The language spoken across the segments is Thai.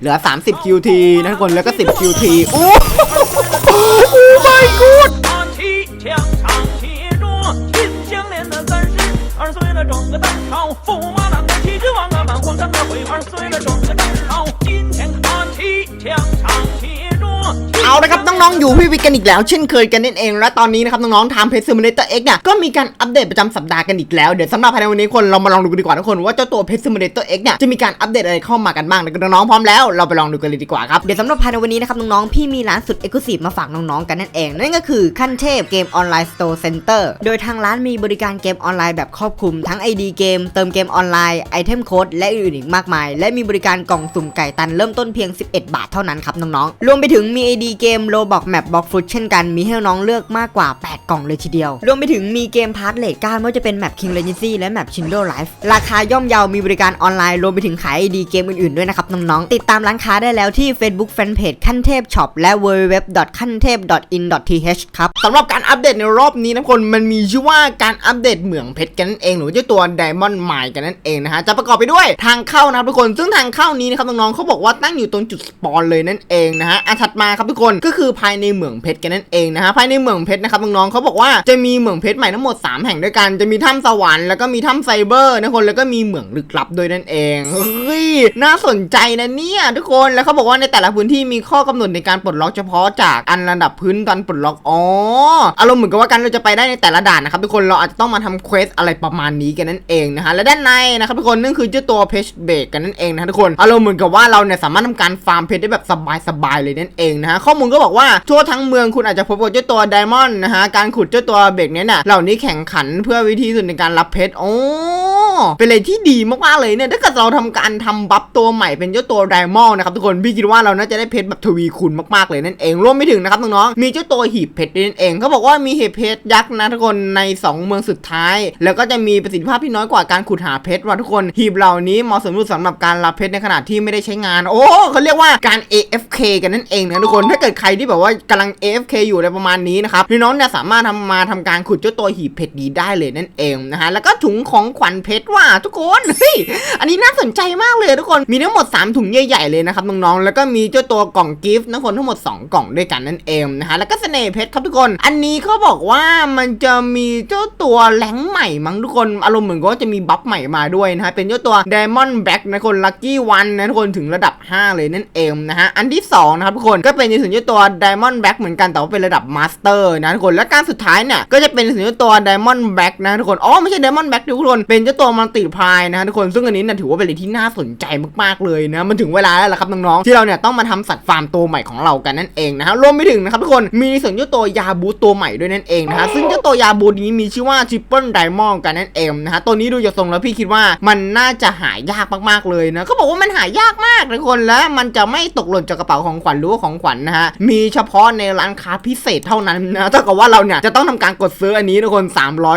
เหลือ 30 QT นะทุกคนแล้วก็ 10 QT โอ้โอ้ my god น้องๆ อยู่พี่วิกกันอีกแล้ว เช่นเคยกันนั่นเอง และตอนนี้นะครับน้องๆทางเพจซิมูเลเตอร์เอ็กเนี่ยก็มีการอัปเดตประจำสัปดาห์กันอีกแล้ว เดี๋ยวสำหรับภายในวันนี้คนเรามาลองดูกันดีกว่าทุกคนว่าเจ้าตัวเพจซิมูเลเตอร์เอ็กเนี่ยจะมีการอัปเดตอะไรเข้ามากันบ้างแล้วก็น้องๆพร้อมแล้วเราไปลองดูกันเลยดีกว่าครับเดี๋ยวสำหรับภายในวันนี้นะครับน้องๆพี่มีร้านสุดเอกลุศิมาฝากน้องๆกันนั่นเอง นั่นก็คือขั้นเทพเกมออนไลน์สโตร์เซ็นเตอร์โดยทางร้านมีบริการเกมออนไลน์แบบครอบคลุมทั้ง ID เกมเติมเกมออนไลน์ไอเทมโค้ดและอื่นๆอีกมากมาย และมีบริการกล่องสุ่มไก่ตันเริ่มต้นเพียง 11 บาทเท่านั้นครับน้องๆรวมไปถึงมี ID เกมโลบบอกแมปบอกฟุตเช่นกันมีให้น้องเลือกมากกว่า 8 กล่องเลยทีเดียว รวมไปถึงมีเกมพาร์ทเลทก้าไม่ว่าจะเป็นแมป King Legacy และแมป Shindo Life ราคาย่อมเยามีบริการออนไลน์ รวมไปถึงขาย ID เกมอื่นๆด้วยนะครับน้องๆติดตามร้านค้าได้แล้วที่ Facebook Fanpage ขั้นเทพช็อปและ www ขั้นเทพ in th ครับสำหรับการอัปเดตในรอบนี้นะคนมันมีชื่อว่าการอัปเดตเหมืองเพชรกันนั่นเองหรือเจ้าตัว Diamond Mine กันนั่นเองนะฮะจะประกอบไปด้วยทางเข้านะครับทุกคนซึ่งทางเข้านี้นะครับน้องๆเขาบอกว่าตั้งอยู่ตรงจุดสปอนเลยนั่นเองนะฮะอันถัดมาครับทุกคนก็คือภายในเหมืองเพชรกันนั่นเองนะฮะภายในเหมืองเพชรนะครับน้องๆเขาบอกว่าจะมีเหมืองเพชรใหม่ทั้งหมด 3 แห่งด้วยกันจะมีถ้ำสวรรค์แล้วก็มีถ้ำไซเบอร์นะทุกคนแล้วก็มีเหมืองลึกลับโดยนั่นเองเฮ้ยน่าสนใจนะเนี่ยทุกคนแล้วเขาบอกว่าในแต่ละพื้นที่มีข้อกำหนดในการปลดล็อกเฉพาะจากอันระดับพื้นตอนปลดล็อกอ๋ออารมณ์เหมือนกับว่าการเราจะไปได้ในแต่ละด่านนะครับทุกคนเราอาจจะต้องมาทำเควสอะไรประมาณนี้กันนั่นเองนะฮะและด้านในนะครับทุกคนนั่นคือเจ้าตัวเพชรเบรกกันนั่นเองนะทุกคนอารมณ์เหมือนกับว่าเราเนี่ยสามารถทำการฟาร์มเพชรได้แบบสบายๆเลยนั่นเองนะฮะข้อมูลก็บอกว่าทั่วทั้งเมืองคุณอาจจะพบกับเจ้าตัวไดมอนด์นะฮะการขุดเจ้าตัวเบรกเนี้ยน่ะเหล่านี้แข่งขันเพื่อวิธีสุดในการรับเพชรโอ้เป็นอะไรที่ดีมากๆเลยเนี่ยถ้าเกิดเราทำการทำบัฟตัวใหม่เป็นเจ้าตัวไดมอนด์นะครับทุกคนพี่คิดว่าเราน่าจะได้เพชรแบบทวีคูณมากๆเลยนั่นเองรวมไปถึงนะครับน้องๆมีเจ้าตัวหีบเพชรนั่นเองเขาบอกว่ามีหีบเพชรยักษ์นะทุกคนใน 2 เมืองสุดท้าย แล้วก็จะมีประสิทธิภาพที่น้อยกว่าการขุดหาเพชรว่ะทุกคนหีบเหล่านี้เหมาะสมสำหรับการรับเพชรในขณะที่ไม่ได้ใช้งาน โอ้เขาเรียกว่าการ AFK กันนั่นเองนะทุกคนถ้าเกิดใครที่แบบว่ากำลัง AFK อยู่อะไรประมาณนี้นะครับพี่น้องเนี่ยสามารถทำมาทำการขุดเจ้าตัวหีบเพชรดีได้เลยนั่นเองนะฮะแล้วก็ถุงของขวัญเพชรว่ะทุกคนเฮ้ยอันนี้น่าสนใจมากเลยทุกคนมีทั้งหมด 3 ถุงใหญ่ๆเลยนะครับน้องๆแล้วก็มีเจ้าตัวกล่องกิฟต์นะคนทั้งหมด 2 กล่องด้วยกันนั่นเองนะฮะแล้วก็เสน่ห์เพชรครับทุกคน อันนี้เขาบอกว่ามันจะมีเจ้าตัวแหลงใหม่มั้งทุกคนอารมณ์เหมือนกับว่าจะมีบัฟใหม่มาด้วยนะฮะเป็นเจ้าตัว Diamond Back นะคนลัคกี้วันนะทุกคนถึงระดับ 5 เลยนั่นเองนะฮะอันที่สองนะครับทุกคนก็เป็นในส่วนเจ้าตัว Diamond Back เหมือนกันแต่ว่าเป็นระดับ Master นะทุกคนและการสุดท้ายเนี่ยก็จะเป็นในส่วนเจ้าตัว Diamond Back นะทุกคนอ๋อไม่ใช่ Diamond Back ทุกคนเป็นเจ้าตัวมัลติพายนะทุกคนซึ่งอันนี้เนี่ยถือว่าเป็นอะไรที่น่าสนใจมากๆเลยนะมันถึงเวลาแล้วล่ะครับน้องๆที่เราเนี่ยต้องมาทำสัตว์ฟาร์มตัวใหม่ของเรากันนั่นเองนะฮะรวมไปถึงนะครับทุกคนมีในส่วนเจ้าตัวยาบูตัวใหม่ด้วยนั่นเองนะฮะซึ่งเจ้าตัวยาบูนี้มีชื่อว่า Triple Diamond กันนั่นเองนะฮะตัวนี้ดูจากทรงแล้วพี่คิดว่ามันน่าจะหายากมากๆเลยนะก็บอกว่ามันหายากมากทุกคนและมันจะไม่ตกหล่นจากกระเป๋าของขวัญหรือว่าของขวัญนะฮะมีเฉพาะในร้านค้าพิเศษเท่านั้นนะเท่ากับว่าเราเนี่ยจะต้องทำการกดซื้ออันนี้ทุกคน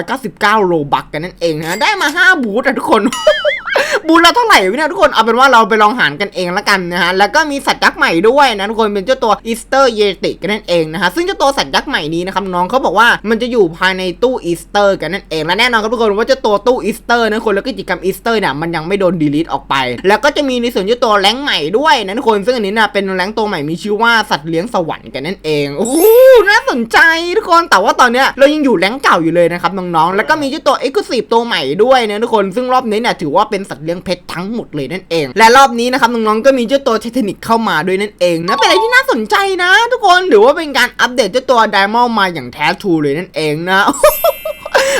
399 โลบักกันนั่นเองนะได้มา 5 บูธอะทุกคน บูธละเท่าไหร่วะเนี่ยทุกคนเอาเป็นว่าเราไปลองหารกันเองละกันนะฮะแล้วก็มีสัตว์ยักษ์ใหม่ด้วยนะทุกคนเป็นเจ้าตัวอีสเตอร์เยติกันนั่นเองนะฮะซึ่งเจ้าตัวสัตว์ยักษ์ใหม่นี้นะครับน้องเขาบอกว่ามันจะอยู่ภายในตู้อีสเตอร์กันนั่นเองและแน่นอนครับทุกคนว่าเจ้าตัวตู้อีสเตอร์นะทุกคนแล้วก็กิจกรรมอีสเตอร์เนี่ยมันยังไม่โดนดีลิทออกไป แล้วก็จะมีในส่วนเจ้าตัวแรงใหม่ด้วยนะทุกคนซึ่งอันนี้น่ะเป็นแรงตัวใหม่มีชื่อว่าสัตว์เลี้ยงสวรรค์กันนั่นเองโอ้น่าสนใจทุกคนแต่ว่าตอนเนี้ยเรายังอยู่แรงเก่าอยู่เลยนะครับน้องๆแล้วก็มีเจ้าตัวเอ็กซ์คลูซีฟตัวใหม่ด้วยนะทุกคนซึ่งรอบนี้เนี่ยถือว่าเป็นสัตว์เลี้ยงเพชรทั้งหมดเลยนั่นเอง และรอบนี้นะครับน้องๆก็มีเจ้าตัวเทคนิคเข้ามาด้วยนั่นเองนะเป็นอะไรที่น่าสนใจนะ ทุกคนถือว่าเป็นการอัปเดตเจ้าตัวไดมอนด์มาอย่างแท้ทรูเลยนั่นเองนะ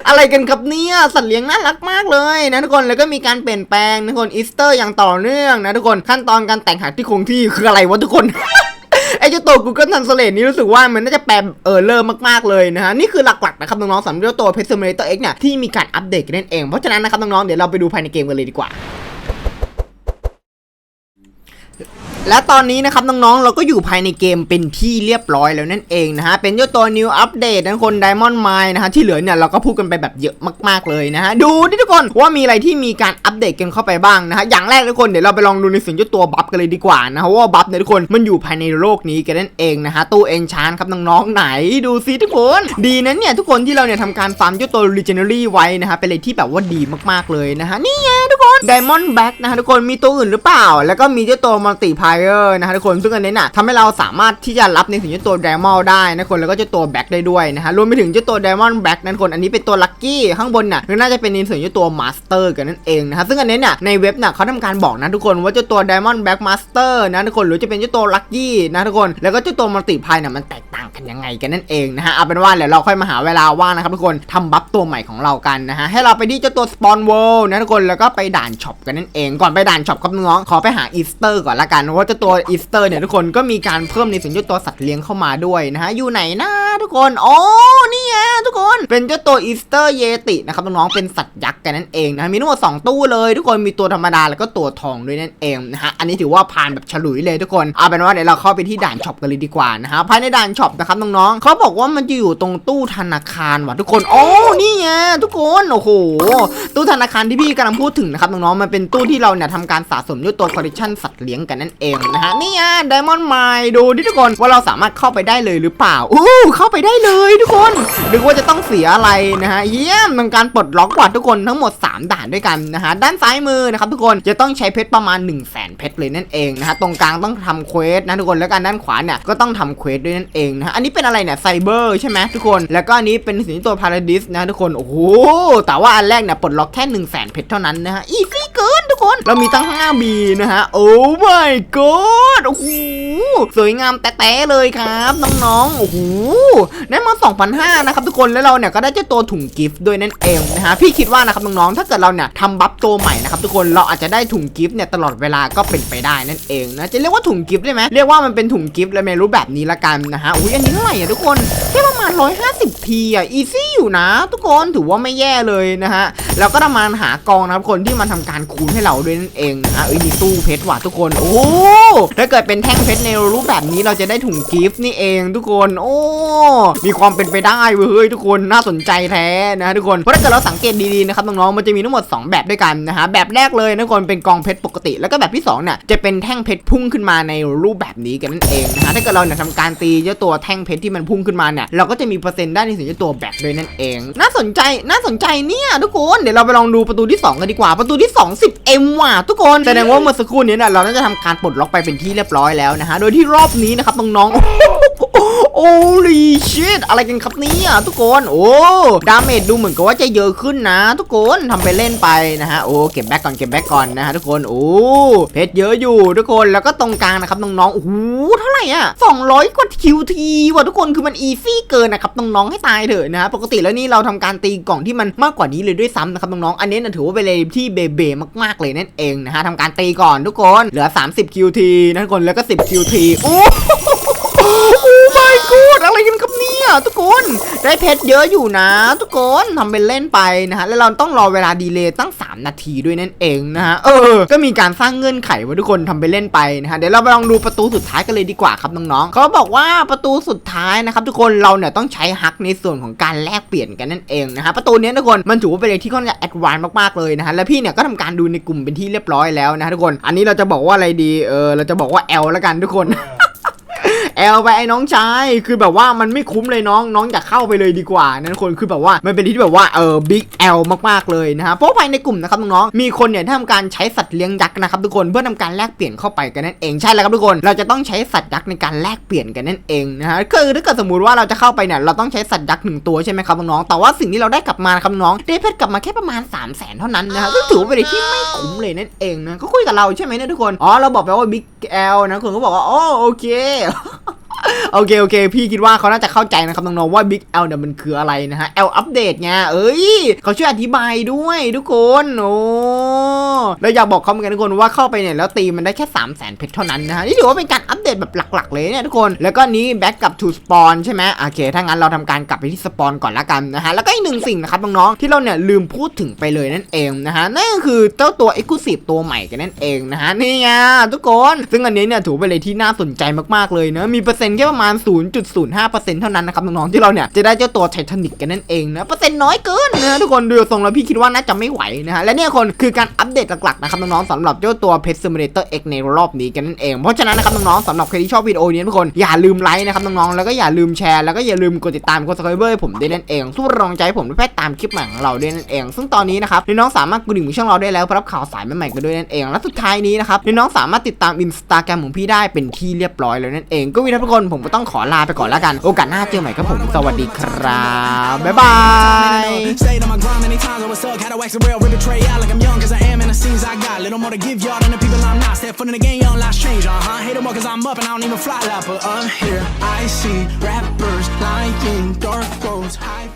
อะไรกันครับเนี่ยสัตว์เลี้ยงน่ารักมากเลยนะทุกคนแล้วก็มีการเปลี่ยนแปลงนะทุกคนอีสเตอร์อย่างต่อเนื่องนะทุกคนขั้นตอนการแต่งหักที่คงที่คืออะไรวะทุกคน ไอเจ้าตัว Google Translate นี่รู้สึกว่ามันน่าจะแปลเออเลอร์มากๆเลยนะฮะ นี่คือหลักๆนะครับน้องๆสำหรับเจ้าตัว Pet Simulator X เนี่ยที่มีการอัปเดตกันนั่นเอง เพราะฉะนั้นนะครับน้องๆเดี๋ยวเราไปดูภายในเกมกันเลยดีกว่า และตอนนี้นะครับน้องๆ เราก็อยู่ภายในเกมเป็นที่เรียบร้อยแล้วนั่นเองนะฮะ เป็นเจ้าตัว New Update นั้นคน Diamond Mine นะฮะ ที่เหลือเนี่ยเราก็พูดกันไปแบบเยอะมากๆเลยนะฮะ ดูดิทุกคนว่ามีอะไรที่มีการอัปเดตกันเข้าไปบ้างนะฮะ อย่างแรกทุกคนเดี๋ยวเราไปลองดูในส่วนเจ้าตัวบัฟกันเลยดีกว่านะฮะว่าบัฟเนี่ยทุกคนมันอยู่ภายในโลกนี้กันนั่นเองนะฮะตู้เอนชานครับน้องๆไหนดูซิทุกคนดีนะเนี่ยทุกคนที่เราเนี่ยทำการฟาร์มเจ้าตัว Legendary ไว้นะฮะเป็นอะไรที่แบบว่าดีมากๆเลยนะฮะนี่ไงทุกคน Diamond Back นะฮะทุกคนมีตัวอื่นหรือเปล่า แล้วก็มีเจ้าตัวมัลติพาเออร์นะฮะทุกคนซึ่งอันนี้น่ะทำให้เราสามารถที่จะรับในถึงเจ้าตัวไดมอนด์ได้นะคนแล้วก็เจ้าตัวแบ็คได้ด้วยนะฮะรวมไปถึงเจ้าตัวไดมอนด์แบ็คนั้นคนอันนี้เป็นตัวลัคกี้ข้างบนน่ะก็น่าจะเป็นในส่วนเจ้าตัวมาสเตอร์กันนั่นเองนะฮะซึ่งอันนี้เนี่ยในเว็บน่ะเขาทำการบอกนะทุกคนว่าเจ้าตัวไดมอนด์แบ็คมาสเตอร์นะทุกคนหรือจะเป็นเจ้าตัวลัคกี้นะทุกคนแล้วก็เจ้าตัวมัลติพายน่ะมันแตกต่างกันยังไงกันนั่นเองนะฮะเอาเป็นว่าเดี๋ยวเราค่อยมาหาเวลาว่างนะครับทุกคนทำบัฟตัวใหม่ของเรากันนะฮะให้เราไปที่เจ้าตัวสปอนเวิลด์นะทุกคนแล้วก็ไปด่านช็อปกันนั่นเองก่อนไปด่านช็อปครับน้องขอไปหาอีสเตอร์ก่อนละกันเพราะเจ้าตัวอีสเตอร์เนี่ยทุกคนก็มีการเพิ่มในส่วนยตัวสัตว์เลี้ยงเข้ามาด้วยนะฮะอยู่ไหนนะทุกคนโอ้นี่ ไงทุกคน เป็นเจ้าตัวอีสเตอร์เยตินะครับน้องๆเป็นสัตว์ยักษ์กันนั่นเองนะมีทั้งหมด2ตู้เลย ทุกคนมีตัวธรรมดาแล้วก็ตัวทองด้วยนั่นเองนะฮะอันนี้ถือว่าผ่านแบบฉลุยเลยทุกคนเอาเป็นว่าเดี๋ยวเราเข้าไปที่ด่านช็อปกันเลยดีกว่านะฮะภายในด่านช็อปนะครับน้องๆเขาบอกว่ามันจะอยู่ตรงตู้ธนาคารว่ะทุกคนโอ้นี่ไงทุกคนโอ้โหตู้ธนาคารที่พี่กำลังพูดถึงนะครับน้องๆมันเป็นตู้ที่เราเนี่ยทำการสะสมด้วยตัวคอลเลคชันสัตว์เลี้ยงกันนั่นเองนะฮะนี่ไงไดมอนด์ไมดูดิทุกคนว่าเราสามารถเข้าไปได้เลยหรือเปล่าอู้เข้าไปได้เลยทุกคนนึกว่าจะต้องเสียอะไรนะฮะเยี่ยมทำการปลดล็อกกว่าทุกคนทั้งหมด 3 ด่านด้วยกันนะฮะด้านซ้ายมือนะครับทุกคนจะต้องใช้เพชรประมาณ 1 0 0 0 0แสนเพชรเลยนั่นเองนะฮะตรงกลางต้องทำเควสนะทุกคนแล้วกันด้านขวาเนี่ยก็ต้องทำเควสด้วยนั่นเองนะฮะอันนี้เป็นอะไรเนี่ยไซเบอร์ใช่ไหมทุกคนแล้วก็อันนี้เป็นสิ่งตัวพาราดิสนะทุกคนโอ้โหแต่ว่าอันแรกเนี่ยปลดล็อกแค่1 0 0 0 0แสนเพชรเท่านั้นนะฮะอีซี เกินทุกคน เรามีตั้ง 5B นะฮะ โอ้ my god โอ้โห สวยงามแต๊ะเลยครับน้องๆ โอ้โห ได้มา 2,500นะครับทุกคน แล้วเราเนี่ยก็ได้เจ้าตัวถุงกิฟต์ด้วยนั่นเองนะฮะ พี่คิดว่านะครับน้องๆ ถ้าเกิดเราเนี่ยทำบัฟตัวใหม่นะครับทุกคน เราอาจจะได้ถุงกิฟต์เนี่ยตลอดเวลาก็เป็นไปได้นั่นเองนะ จะเรียกว่าถุงกิฟต์ได้ไหมเรียกว่ามันเป็นถุงกิฟต์เลยไม่รู้แบบนี้ละกันนะฮะ อุ้ยอันนี้เท่าไหร่อะทุกคนแค่ประ มาณ 150p อะอีซี่อยู่นะ ทุกคนถือว่าไม่แย่เลยนะฮะแล้วก็ทำการหากองนะครับคนที่มันทำการคูณให้เราด้วยนั่นเองนะเอ้ยมีตู้เพชรว่ะทุกคนโอ้ถ้าเกิดเป็นแท่งเพชรในรูปแบบนี้เราจะได้ถุงกิฟต์นี่เองทุกคน โอ้มีความเป็นไปได้เว้ยเฮ้ยทุกคนน่าสนใจแท้นะฮะทุกคนเพราะถ้าเกิดเราสังเกตดีๆนะครับน้องๆมันจะมีทั้งหมด 2 แบบด้วยกันนะฮะแบบแรกเลยนะทุกคนเป็นกองเพชรปกติ แล้วก็แบบที่2เนี่ยจะเป็นแท่งเพชรพุ่งขึ้นมาในรูปแบบนี้กันนั่นเองนะฮะถ้าเกิดเราเนี่ยทำการตีเจ้าตัวแท่งเพชรที่มันพุ่งขึ้นมาเนี่ยเราก็็จะมีเปอร์เซ็นต์ได้ในส่วนเจ้าตัวแบกด้วยนั่นเอง น่าสนใจน่าสนใจเนี่ยทุกคนเดี๋ยวเราไปลองดูประตูที่ 2 กันดีกว่าประตูที่ 2 10 M ว่ะทุกคนแสดงว่าเมื่อสักครู่นี้เนี่ยเราน่าจะทำการปลดล็อกไปเป็นที่เรียบร้อยแล้วนะฮะโดยที่รอบนี้นะครับน้องๆ ลีชิตอะไรกันครับเนี่ยทุกคนโอ้ดาเมจดูเหมือนกับว่าจะเยอะขึ้นนะ ทุกคนทำไปเล่นไปนะฮะโอ้เก็บแบ็กก่อนเก็บแบ็กก่อนนะฮะทุกคนโอ้เพชรเยอะอยู่ทุกคนแล้วก็ตรงกลางนะครับน้องๆโอ้โหเท่าไหร่อะ200กว่าคิวทีว่ะทุกคนคือมันอีซี่เกินนะครับน้องๆให้ตายเถอะนะฮะปกติแล้วนี่เราทำการตีกล่องที่มันมากกว่านี้เลยด้วยซ้ำนะครับน้องๆอันนี้นะถือว่าเป็นเลยที่เบเบมากๆเลยนั่นเองนะฮะทำการตีก่อนทุกคนเหลือ 30 QT นะทุกคนแล้วก็ 10 QT โอ้ ทุกคนได้เพชรเยอะอยู่นะ ทุกคนทำเป็นเล่นไปนะฮะแล้วเราต้องรอเวลาดีเลย์ตั้ง 3 นาทีด้วยนั่นเองนะฮะเออ ก็มีการสร้างเงื่อนไขไว้ทุกคนทำไปเล่นไปนะฮะเดี๋ยวเราไปลองดูประตูสุดท้ายกันเลยดีกว่าครับน้องๆเขาบอกว่าประตูสุดท้ายนะครับทุกคนเราเนี่ยต้องใช้ฮักในส่วนของการแลกเปลี่ยนกันนั่นเองนะฮะประตูนี้ทุกคนมันถือว่าเป็นอะไรที่ค่อนข้างแอดวานซ์มากๆเลยนะฮะแล้วพี่เนี่ยก็ทำการดูในกลุ่มเป็นที่เรียบร้อยแล้วนะฮะทุกคน อันนี้เราจะบอกว่าอะไรดีเออเราจะบอกว่า L แล้วกันทุกคน แอลไปไอ้น้องชายคือแบบว่ามันไม่คุ้มเลยน้องน้องอยากเข้าไปเลยดีกว่านั่นคนคือแบบว่ามันเป็นที่แบบว่าเออบิ๊กแอลมากๆเลยนะฮะเพราะภายในกลุ่มนะครับน้องๆมีคนเนี่ยทำการใช้สัตว์เลี้ยงยักษ์นะครับทุกคนเพื่อทำการแลกเปลี่ยนเข้าไปกันนั่นเองใช่แล้วครับทุกคนเราจะต้องใช้สัตว์ยักษ์ในการแลกเปลี่ยนกันนั่นเองนะฮะคือถ้าเกิดสมมติว่าเราจะเข้าไปเนี่ยเราต้องใช้สัตว์ยักษ์หนึ่งตัวใช่ไหมครับน้องๆแต่ว่าสิ่งที่เราได้กลับมาครับน้องได้เพชรกลับมาแค่ประมาณ 3 0 0แสนเท่านั้นนะฮะซึ่งถือว่าเป็นที่ไม่คุ้มเลยนั่นเองนะก็คุยกับเราใช่ไหมเนี่ยทุกคนอ๋อเราบอกไปว่าบิ๊กแอลนะคนก็บอกว่าอ๋อโอเค โอเคโอเค พี่คิดว่าเขาน่าจะเข้าใจนะครับน้องๆว่า Big L เนี่ยมันคืออะไรนะฮะ L อัปเดตไงเอ้ยเขาช่วยอธิบายด้วยทุกคนโอ้แล้วอยากบอกเขาเหมือนกันทุกคนว่าเข้าไปเนี่ยแล้วตีมันได้แค่3 0 0 0 0 0เพชรเท่านั้นนะฮะนี่ถือว่าเป็นการอัปเดตแบบหลัก ๆ เลยเนี่ยทุกคนแล้วก็นี้แบ็กกลับ to spawn ใช่ไหมโอเค ถ้างั้นเราทำการกลับไปที่สปอนก่อนละกันนะฮะแล้วก็อีกหนึ่งสิ่งนะครับน้องๆที่เราเนี่ยลืมพูดถึงไปเลยนั่นเองนะฮะนั่นก็คือเจ้าตัว Exclusive ตัวใหม่กันนั่นเองนะฮะนี่ไงทุกคน ซึ่งอันนี้เนี่ยถือเป็นเลยที่น่าสนใจมากๆเลยนะมีเปอร์เซ็นแค่ประมาณ 0.05%เท่านั้นนะครับน้องๆที่เราเนี่ยจะได้เจ้าตัวไททานิกกันนั่นเองนะเปอร์เซ็นต์น้อยเกินนะทุกคนดูทรงแล้วพี่คิดว่าน่าจะไม่ไหวนะฮะและเนี่ยคนคือการอัปเดตหลักๆนะครับน้องๆสำหรับเจ้าตัว Pet Simulator X ในรอบนี้กันนั่นเองเพราะฉะนั้นนะครับน้องๆสำหรับใครที่ชอบวิดีโอนี้ทุกคนอย่าลืมไลค์นะครับน้องๆแล้วก็อย่าลืมแชร์แล้วก็อย่าลืมกดติดตามกด subscribe ให้ผมด้วยนั่นเองสู้รองใจผมด้วยแพทย์ตามคลิปใหม่ของเราด้วยนั่นเอง ซึ่งตอนนี้นะครับน้องๆสามารถกดดิ่งช่องเราได้แล้วรับข่าวสารใหม่ๆกันด้วยนั่นเองและสุดท้ายนี้นะครับน้องๆสามารถติดตามอินสตาแกรมของพี่ได้เป็นที่เรียบร้อยแล้วนั่นเองก็วินทุกคนนผมก็ต้องขอลาไปก่อนแล้วกัน โอกาสหน้าเจอใหม่ครับผม สวัสดีครับ บ๊ายบาย Stayed on my grind many times, I was stuck, had to wax the rail, rip betray out like I'm young, cause I am in the scenes I got. Little more to give y'all than the people I'm not. Step foot in the game, young lives change, uh huh. Hate them more cause I'm up and I don't even fly like, but I'm here. I see rappers lying, dark roads, high.